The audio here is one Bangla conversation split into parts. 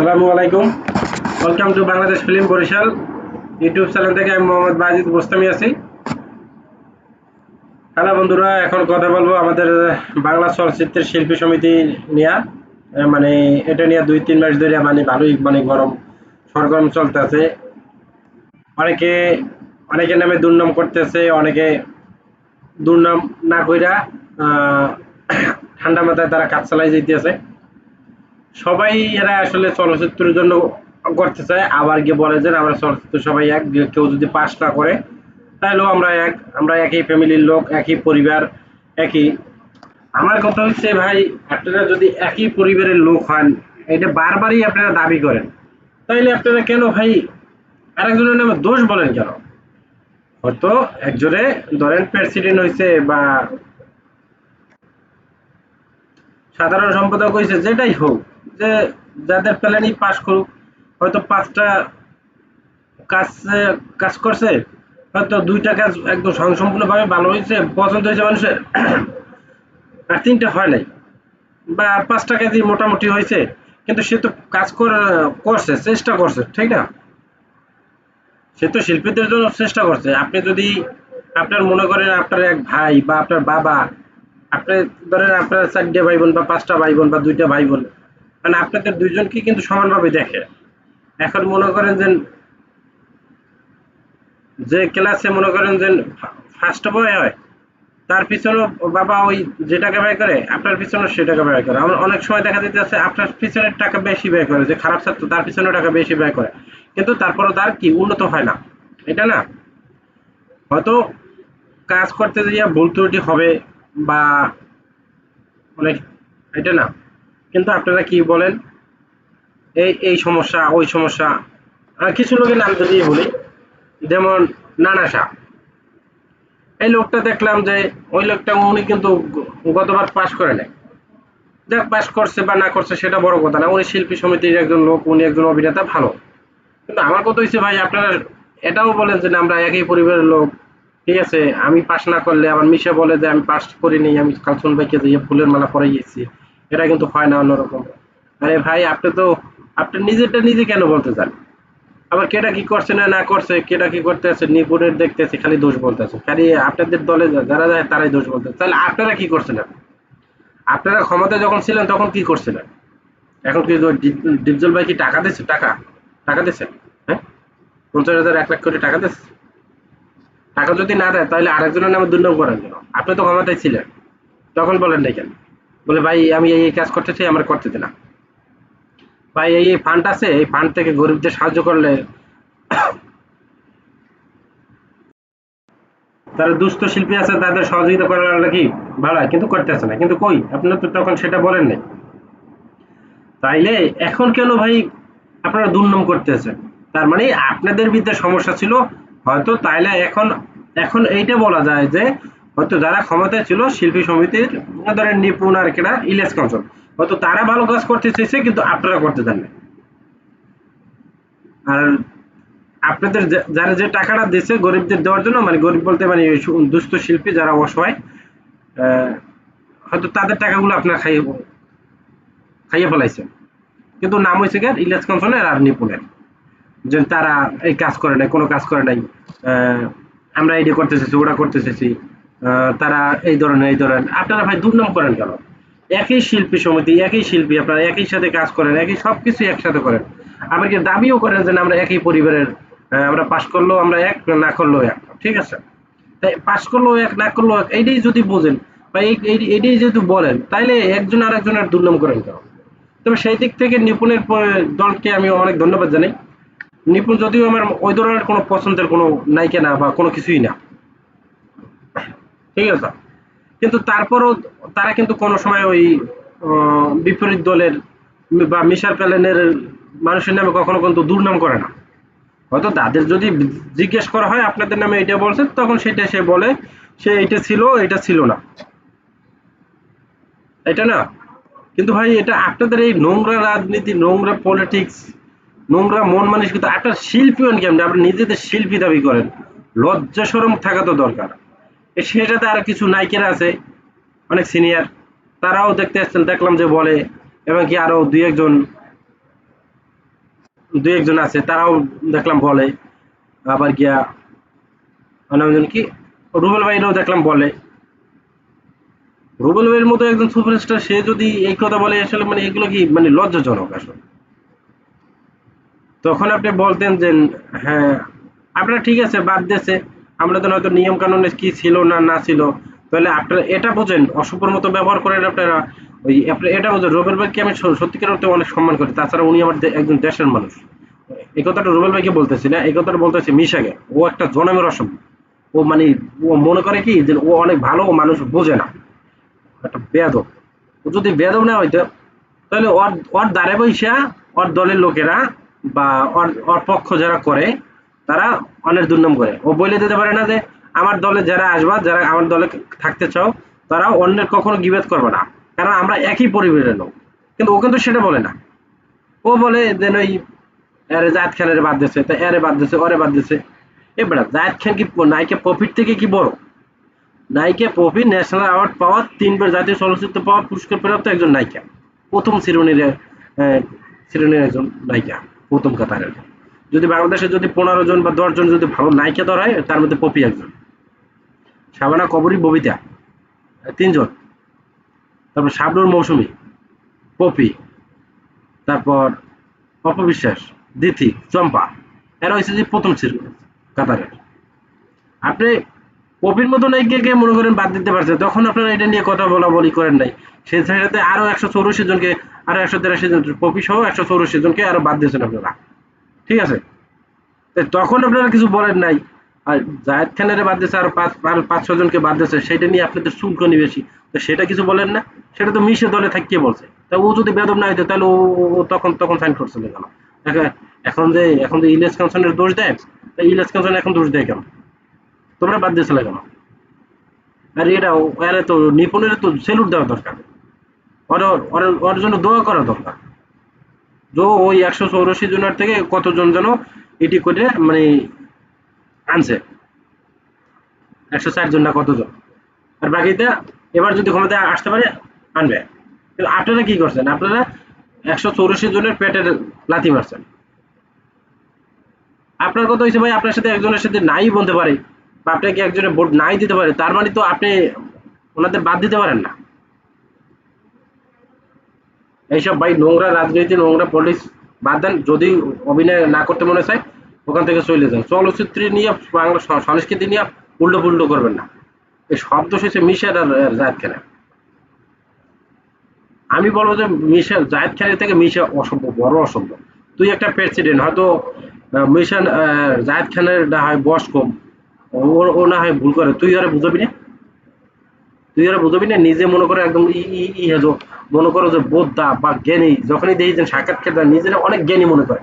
আসসালামু আলাইকুম। Welcome to Bangladesh film Barishal YouTube channel থেকে আমি মোহাম্মদ বাজিদ বোস্তামি আছি। হ্যালো বন্ধুরা, এখন কথা বলব আমাদের বাংলা চলচ্চিত্রের শিল্পী সমিতি নিয়ে। মানে এটা নিয়ে দুই, তিন মাস ধরে মানে ভালোই মানে গরম, সরগরম চলতেছে। অনেকে অনেকে নামে দুর্নাম করতেছে, অনেকে দুর্নাম না কইরা ঠান্ডা মাথায় তারা কাজ চালাই যেতেছে সবাই এরা আসলে চলচ্চিত্রের জন্য করতে চায়। আবার গিয়ে বলে যে আমরা চলচ্চিত্র সবাই এক। কেউ যদি পাস না করে তাহলেও আমরা এক। আমরা একই ফ্যামিলির লোক, একই পরিবার, একই আমার কথা হচ্ছে, ভাই, আপনারা যদি একই পরিবারের লোক হন, এটা বারবারই আপনারা দাবি করেন। তাইলে আপনারা কেন ভাই আরেকজনের নামে দোষ বলেন কেন? হয়তো একজনে ধরেন প্রেসিডেন্ট হয়েছে বা সাধারণ সম্পাদক হয়েছে, যেটাই হোক, যে যাদের প্ল্যানই পাস করুক, হয়তো পাঁচটা কাজ কাজ করছে, হয়তো দুইটা কাজ একদম সম্পূর্ণভাবে ভালো হয়েছে, পছন্দ হয়েছে মানুষের, আর তিনটা হয় নাই, বা পাঁচটা কাজই মোটামুটি হয়েছে, কিন্তু সে তো কাজ করছে, চেষ্টা করছে, ঠিক না? সে তো শিল্পীদের জন্য চেষ্টা করছে, আপনি যদি আপনার মনে করেন আপনার এক ভাই বা আপনার বাবা আপনি ধরেন আপনার চারটে ভাই বোন বা পাঁচটা ভাই বোন বা দুইটা ভাই বোন মানে আপনাদের দুইজনকে কিন্তু সমানভাবে দেখে। এখন মনে করেন যে যে ক্লাসে মনে করেন যে ফার্স্ট বয় হয়, তার পিছনে বাবা ওই যে টাকা ব্যয় করে, আপনার পিছনে সে টাকা ব্যয় করে। আমার অনেক সময় দেখা যেতেছে আপনার পিছনে টাকা বেশি ব্যয় করে, যে খারাপ ছাত্র, তার পিছনে টাকা বেশি ব্যয় করে। কিন্তু তারপরও তার কি উন্নত হয় না। এটা না। হয়তো কাজ করতে গিয়ে ভুল ত্রুটি হবে বা অনেক এটা না। কিন্তু আপনারা কি বলেন? এই এই সমস্যা, ওই সমস্যা। কিছু লোকের নাম যদি বলি, যেমন নানা এই লোকটা দেখলাম যে, ওই লোকটা উনি কিন্তু গতবার পাশ করে নাই। যাক পাশ করছে বা না করছে, সেটা বড় কথা না। উনি শিল্পী সমিতির একজন লোক, উনি একজন অভিনেতা, ভালো। কিন্তু আমার কথা হচ্ছে ভাই, আপনারা এটাও বলেন যে, আমরা একই পরিবারের লোক। ঠিক আছে, আমি পাস না করলে আমার মিশে বলে যে আমি পাস করিনি, আমি কালসুন ভাইকে দিয়ে ফুলের মালা পরাইয়েছি এটা কিন্তু হয় না অন্যরকম। আরে ভাই, আপনি তো, আপনি নিজেরটা নিজে কেন বলতে চান? আবার কেটা কি করছে না না করছে কেটা কি করতে আছে, নিপুণের দেখতেছে, খালি দোষ বলতেছে। খালি আপনাদের দলে যারা যায় তারাই দোষ বলতেছে। তাহলে আপনারা কি করছিলেন আপনারা ক্ষমতা যখন ছিলেন তখন কি করছিলেন? এখন কি ডিপজল ভাই কি টাকা দিচ্ছে টাকা? টাকা দিচ্ছে হ্যাঁ? পঞ্চাশ হাজার, এক লাখ কোটি টাকা দিচ্ছে টাকা যদি না দেয়, তাহলে আরেকজনের নামে দুর্নাম করেন কেন আপনি তো ক্ষমতায় ছিলেন। তখন বলেন কেন? বলে, ভাই, আমি এই কাজ করতে চাই, আমার করতে না ভাই, এই ফান্ড আছে, এই ফান্ড থেকে গরিবদের সাহায্য করলে তারা দুস্থ শিল্পী আছে, তাদের সহযোগিতা করার কি? ভাড়া কিন্তু করতেছে না। কিন্তু কই? আপনারা তো তখন সেটা বলেন নাই। তাইলে এখন কেন ভাই আপনারা দুর্নাম করতেছেন? তার মানে আপনাদের ভিতরে সমস্যা ছিল, হয়তো তাইলে এখন এখন এইটা বলা যায় যে, হয়তো যারা ক্ষমতায় ছিল, শিল্পী সমিতির, ধরেন নিপুণ আর কেনা ইলেস কাউন্সিল হয়তো তারা ভালো কাজ করতে চেয়েছে, কিন্তু আপনারা করতে দেন না আর আপনাদের যারা যে টাকাটা দিচ্ছে গরিবদের দেওয়ার জন্য মানে গরিব বলতে মানে দুস্থ শিল্পী যারা অসহায় হয়তো তাদের টাকাগুলো আপনারা খাইয়ে খাইয়ে ফেলাইছেন। কিন্তু নাম হয়েছে কি ইলিয়াস কাঞ্চনের আর নিপুণের। যে তারা এই কাজ করে নাই, কোনো কাজ করে নাই আমরা এইটা করতে চেয়েছি ওটা করতে আহ, তারা এই ধরনের এই ধরনের। আপনারা ভাই দুর্নাম করেন কেন? একই শিল্পী সমিতি একই শিল্পী আপনারা একই সাথে কাজ করেন একই সবকিছু একসাথে করেন। আবার কি দাবিও করেন যে আমরা একই পরিবারের আমরা পাশ করলেও আমরা এক না করলেও এক ঠিক আছে? তাই পাশ করলেও এক না করলেও এক এইটাই যদি বোঝেন বা এই এইটাই যদি বলেন তাইলে একজন আর একজনের দুর্নাম করেন কেন? তবে সেই দিক থেকে নিপুণের দলকে আমি অনেক ধন্যবাদ জানাই। নিপুণ যদিও আমার ওই ধরনের কোনো পছন্দের কোনো নায়িকা না বা কোনো কিছুই না। ঠিক আছে? কিন্তু তারপরও তারা কিন্তু কোনো সময় ওই বিপরীত দলের বা মিশার প্যালেনের মানুষের নামে কখনো কিন্তু দুর্নাম করে না। হয়তো তাদের যদি জিজ্ঞেস করা হয়, আপনাদের নামে এটা বলছে, তখন সেটা সে বলে, সে এটা ছিল এটা ছিল না। এটা না? কিন্তু ভাই, এটা আপনাদের এই নোংরা রাজনীতি, নোংরা পলিটিক্স নোংরা মন মানসিকতা, আপনার শিল্পী হন কেমন আপনি? নিজেদের শিল্পী দাবি করেন, লজ্জা সরম থাকা তো দরকার। সেটাতে আর কিছু নায়িকারা আছে, অনেক সিনিয়র তারাও দেখতে আসছেন, দেখলাম যে বলে, এবং কি আরও দুই একজন দুই একজন আছে, তারাও দেখলাম বলে। আবার গিয়া অন্যজন কি, রুবেল ভাইরাও দেখলাম বলে। রুবেল ভাইয়ের মতো একজন সুপারস্টার সে যদি এই কথা বলে, আসলে মানে এগুলো কি মানে লজ্জাজনক আসলে? তখন আপনি বলতেন যে হ্যাঁ আপনারা ঠিক আছে, বাদ দিয়েছে। আমরা তো হয়তো নিয়ম কানুনে কি ছিল না না ছিল। তাহলে আপনারা এটা বোঝেন অশুভর মতো ব্যবহার করেন আপনারা। ওই এটা বোঝেন, রুবেল ভাইকে আমি সত্যিকার অর্থে অনেক সম্মান করি। তাছাড়া উনি আমার একজন দেশের মানুষ। এই কথাটা রুবেল ভাইকে বলতেছি না, এই কথাটা বলতেছি মিশাকে। ও একটা জনমের অসভ্য। ও মানে ও মনে করে কি যে, ও অনেক ভালো, ও মানুষ বোঝে না। একটা বেয়াদব। ও যদি বেয়াদব না হইতো, তাহলে ওর ওর দ্বারে বৈশা ওর দলের লোকেরা বা ওর পক্ষ যারা করে, তারা অনেক দুর্নাম করে। ও বলে দিতে পারে না যে, আমার দলে যারা আসবা, যারা আমার দলে থাকতে চাও, তারা অন্যের কখনো গিবেত করবে না। কারণ আমরা একই পরিবারের লোক। কিন্তু ও কিন্তু সেটা বলে না। ও বলে যে ওই আরে জায়দ খানের বাদ দিয়েছে তা এরে বাদ দিয়েছে ওরে বাদ দিয়েছে এ বেড়া জায়দ খান কি নায়িকা প্রফিট থেকে কি বড়? নায়িকা পপি ন্যাশনাল অ্যাওয়ার্ড পাওয়া, তিনবার জাতীয় চলচ্চিত্র পাওয়া, পুরস্কার প্রাপ্ত একজন নায়িকা। প্রথম শ্রেণির শ্রেণির একজন নায়িকা। প্রথম কাতারের যদি বাংলাদেশে যদি পনেরো জন বা দশ জন যদি ভালো নায়িকা ধরা হয়, তার মধ্যে পপি একজন। শাবানা কবরী, ববিতা, তিনজন। তারপর শাবনুর মৌসুমী, পপি। তারপর অপবিশ্বাস দিথি চম্পা। এরা হচ্ছে যে প্রথম শ্রেণি কাতারের। আপনি কপির মতো নায়িকাকে মনে করেন বাদ দিতে পারছে, তখন আপনারা এটা নিয়ে কথা বলা বলি করেন নাই। সেই সাথে আরও একশো চৌরাশি জনকে আরও একশো তেরাশি জন কপি সহ একশো চৌরাশি জনকে আরও বাদ দিয়েছেন আপনারা। ঠিক আছে? তখন আপনারা কিছু বলেন নাই। আর জাহেদ খানের বাদ দিয়েছে আরও পাঁচ পাঁচ ছ জনকে বাদ দিয়েছে, সেটা নিয়ে আপনাদের শুল্কনি বেশি তো সেটা কিছু বলেন না? সেটা তো মিশে দলে থাকিয়ে বলছে? তা ও যদি বেদম না হইতো, তাহলে ও তখন তখন সাইন করছিল কেন? এখন- এখন যে এখন যে ইলেস কাউন্সনের দোষ দেয়, তা ইলেস কাউন্সন এখন দোষ দেয় কেন? তোমরা বাদ দিয়েছিলে কেন? আর এটা আরে তো, নিপুণের তো সেলুট দেওয়া দরকার। ওর, ওর- জন্য দোয়া করা দরকার। তো ওই একশো চৌরাশি জনের থেকে কতজন যেন এটি করে মানে আনছে। একশো চার জন না কতজন। আর বাকিটা এবার যদি ক্ষমতায় আসতে পারে, আনবে। কিন্তু আপনারা কি করছেন? আপনারা একশো চৌরাশি জনের পেটের লাথি মারছেন। আপনার কথা হয়েছে ভাই, আপনার সাথে একজনের সাথে নাই বলতে পারে, বা আপনাকে একজনের ভোট নাই দিতে পারে, তার মানে তো আপনি ওনাদের বাদ দিতে পারেন না। এইসব ভাই নোংরা রাজনীতি, নোংরা পলিটিক্স বাদ দেন, যদি অভিনয় না করতে মনে চায়, ওখান থেকে চলে যান। চলচ্চিত্র নিয়ে, বাংলা সংস্কৃতি নিয়ে উল্টো পুল্টো করবেন না। এই শব্দ হচ্ছে মিশার আর জায়দ খানা আমি বলব যে মিশা, জায়দ খানের থেকে মিশা অসম্ভব, বড় অসম্ভব। তুই একটা প্রেসিডেন্ট হয়তো মিশন জায়দ খানের না হয় বয়স কম, ও না হয় ভুল করে। তুই আর বুঝাবি না? তুই আর বুঝবি না, নিজে মনে করে একদম ই মনে করো যে বোদ্ধা বা জ্ঞানী, যখনই দেখি যে সাক্ষাৎকার দেয় নিজেরা অনেক জ্ঞানী মনে করে।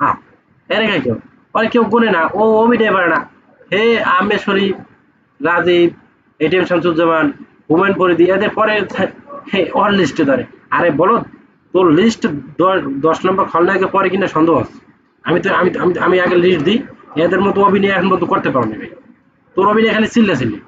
হ্যাঁ কেউ? অনেক কেউ গুনে না, ও না। হে আমের শরীফ রাজীব এটিএম শামসুজ্জামান পরিধি এদের পরে ওর লিস্টে ধরে। আরে বলো, তোর লিস্ট দশ নম্বর খলনায়কের পরে কিনা সন্দেহ আছে? আমি তো, আমি আমি আগে লিস্ট দিই, এদের মতো অভিনয় এখন পর্যন্ত করতে পারো না ভাই। তোর অভিনয় খালি চিল্লা চিল্লি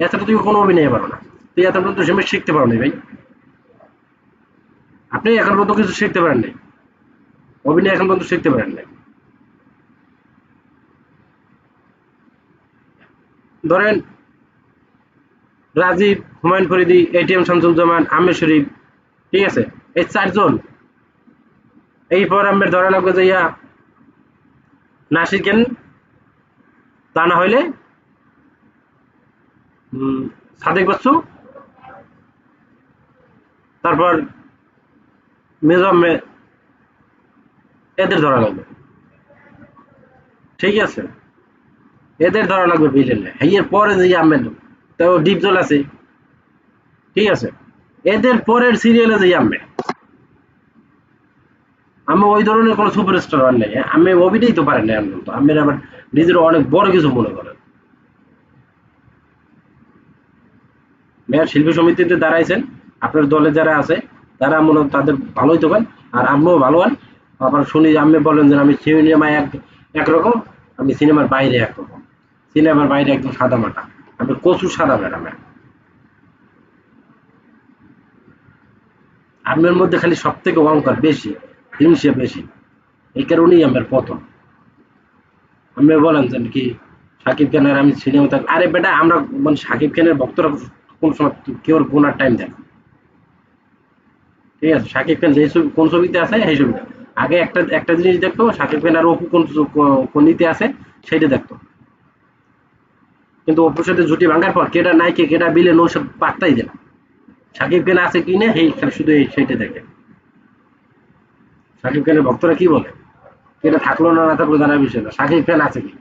এছাড়া তুই কোনো অভিনয় পারো না। তুই এত পর্যন্ত সেমে শিখতে পারো ভাই। আপনি এখন পর্যন্ত কিছু শিখতে পারেন নাই। অভিনয় এখন পর্যন্ত শিখতে পারেন নাই। ধরেন, Rajib, Humayun Faridi A T M Shamsuzzaman, Amer Sharif, ঠিক আছে? এই চারজন। এই পর আমের ধরা লাগবে যে ইয়া, নাসির তা না হইলে সাদেক বাচ্চু। তারপর মেজো আহমেদ এদের ধরা লাগবে। ঠিক আছে? এদের ধরা লাগবে ভিলেনে এর পরে যে আহমেদ তাও ডিপ জল আছে। ঠিক আছে? এদের পরের সিরিয়ালে যে আহমেদ আমি ওই ধরনের কোনো সুপারস্টার আর নেই। আমি অভিনয় তো পারেন না আমি আবার নিজের অনেক বড় কিছু মনে করেন মেয়র শিল্পী সমিতিতে দাঁড়াইছেন। আপনার দলে যারা আছে, তারা মনে তাদের ভালোই পান, আর আমিও ভালো হন আবার শুনি আপনি বলেন যে, আমি সিনেমায় এক একরকম আমি সিনেমার বাইরে একরকম সিনেমার বাইরে একদম সাদা মাটা। আমি কচু সাদা ম্যাডাম আপনার মধ্যে খালি সব থেকে অহংকার বেশি, হিংসে বেশি। এই কারণেই আমার পতন। আপনি বলেন যে কি সাকিব খানের, আমি সিনেমা থাক আরে বেটা, আমরা মানে সাকিব খানের ভক্তরা কোন সময় কেউ গুনার টাইম দেন ঠিক আছে? সাকিব খান যে কোন ছবিতে আছে, সেই ছবিটা। আগে একটা একটা জিনিস দেখতো, সাকিব খান আর অপু কোন কোন নীতি আছে, সেইটা দেখতো। কিন্তু অপুর সাথে জুটি ভাঙার পর কেটা নাইকে কেটা বিলে নো সব পাত্তাই দেয় না। সাকিব খান আছে কি না, সেই শুধু এই সেইটা দেখে। সাকিব খানের ভক্তরা কি বলে? কেটা থাকল না না থাকল জানার বিষয় না। সাকিব খান আছে কি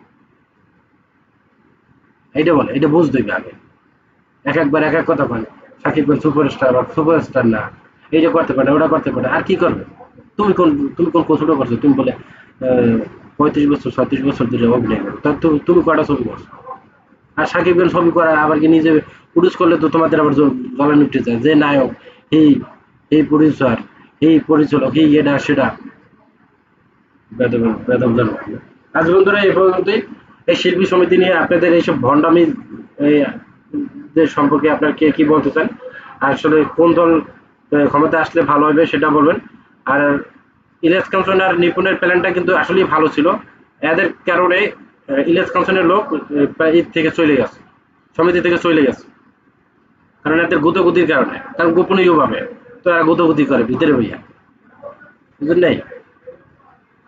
এইটা বলে এটা বুঝ দিবে আগে। এক একবার এক এক কথা বলে। সাকিব খান সুপারস্টার বা সুপারস্টার না, এই যে করতে পারে, ওটা করতে পারে, আর কি করবে? তুমি কোন তুমি কোন কৌশলটা করছ? তুমি বলে পঁয়ত্রিশ বছর ছত্রিশ বছর ধরে অভিনয় করো। তা তুমি কটা ছবি করছ? আর সাকিব খান ছবি করা আবার কি নিজে প্রডিউস করলে তো তোমাদের আবার জ্বালানি উঠে যায়। যে নায়ক এই এই প্রডিউসার এই পরিচালক এই এটা, সেটা। আজ বন্ধুরা, এই পর্যন্তই। এই শিল্পী সমিতি নিয়ে আপনাদের এইসব ভণ্ডামি সম্পর্কে আপনার কে কি বলতে চান আসলে কোন দল ক্ষমতা আসলে ভালো হবে সেটা বলবেন। আর ইলিয়াস কাঞ্চন আর নিপুণের প্ল্যানটা কিন্তু আসলেই ভালো ছিল। এদের কারণে আহ, ইলিয়াস কাঞ্চনের লোক ঈদ থেকে চলে গেছে সমিতি থেকে চলে গেছে। কারণ এদের গুতগুতির কারণে কারণ গোপনীয় ভাবে তো এরা গুতগুতি করে ভিতরে বুঝলেন নাই?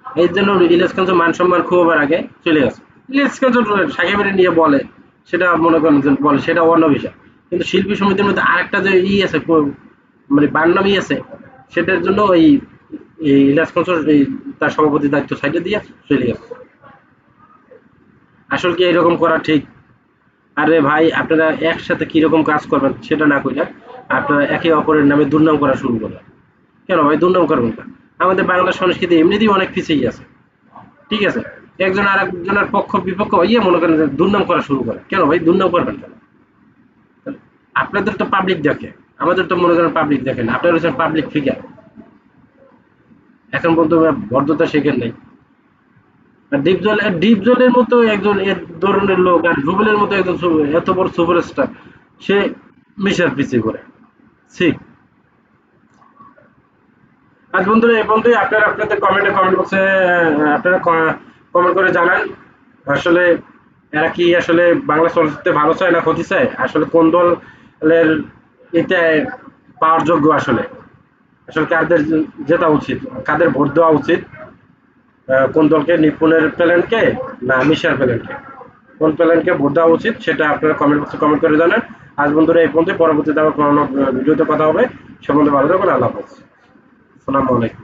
এই জন্য ইলিয়াস কাঞ্চন মান সম্মান খুব আগে চলে গেছে। ইলিয়াস কাঞ্চন সাকিবের নিয়ে বলে সেটা মনে করেন বলে, সেটা অন্য বিষয়। কিন্তু শিল্পী সমিতির মধ্যে আরেকটা যে ই আছে মানে বান্নামি আছে, সেটার জন্য ওই কাঞ্চন এই তার সভাপতি দায়িত্ব সাইডে দিয়ে চলে গেছে। আসলে কি এরকম করা ঠিক? আরে ভাই, আপনারা একসাথে কীরকম কাজ করবেন সেটা না কইরা আপনারা একে অপরের নামে দুর্নাম করা শুরু করবেন কেন ভাই, দুর্নাম করবেন কেন? আমাদের বাংলা সংস্কৃতি এমনিতেই অনেক পিছিয়ে আছে। ঠিক আছে? একজন আর একজনের পক্ষ, বিপক্ষ ইয়ে মনে করেন দুর্নাম করা শুরু করে। কেন ভাই? দুর্নাম করবেন কেন? আপনাদের তো পাবলিক দেখে। আমাদের তো মনে করেন পাবলিক দেখেন আপনারা হচ্ছেন পাবলিক ফিগার এখন পর্যন্ত ভদ্রতা শেখেন নাই। আর ডিপ জল ডিপ জলের মতো একজন এ ধরনের লোক আর রুবেলের মতো একজন এত বড় সুপারস্টার, সে মিশার পিছিয়ে করে ঠিক আজ বন্ধুরা, এই পর্যন্তই। আপনারা আপনাদের কমেন্টে কমেন্ট বক্সে আপনারা কমেন্ট করে জানান। আসলে এরা কি আসলে বাংলা চলচ্চিত্রে ভালো চায় না ক্ষতি চায়? আসলে কোন দলের এটা পাওয়ার যোগ্য আসলে? আসলে কাদের জেতা উচিত? কাদের ভোট দেওয়া উচিত? কোন দলকে? নিপুণের প্ল্যানকে না মিশার প্ল্যানকে কোন প্ল্যানকে ভোট দেওয়া উচিত সেটা আপনারা কমেন্ট বক্সে কমেন্ট করে জানান। আজ বন্ধুরা এই পর্যন্ত পরবর্তীতে আবার কোনো ভিডিওতে কথা হবে। সে বন্ধু ভালো থাকবেন আল্লাহ হাফেজ। আসসালামু আলাইকুম।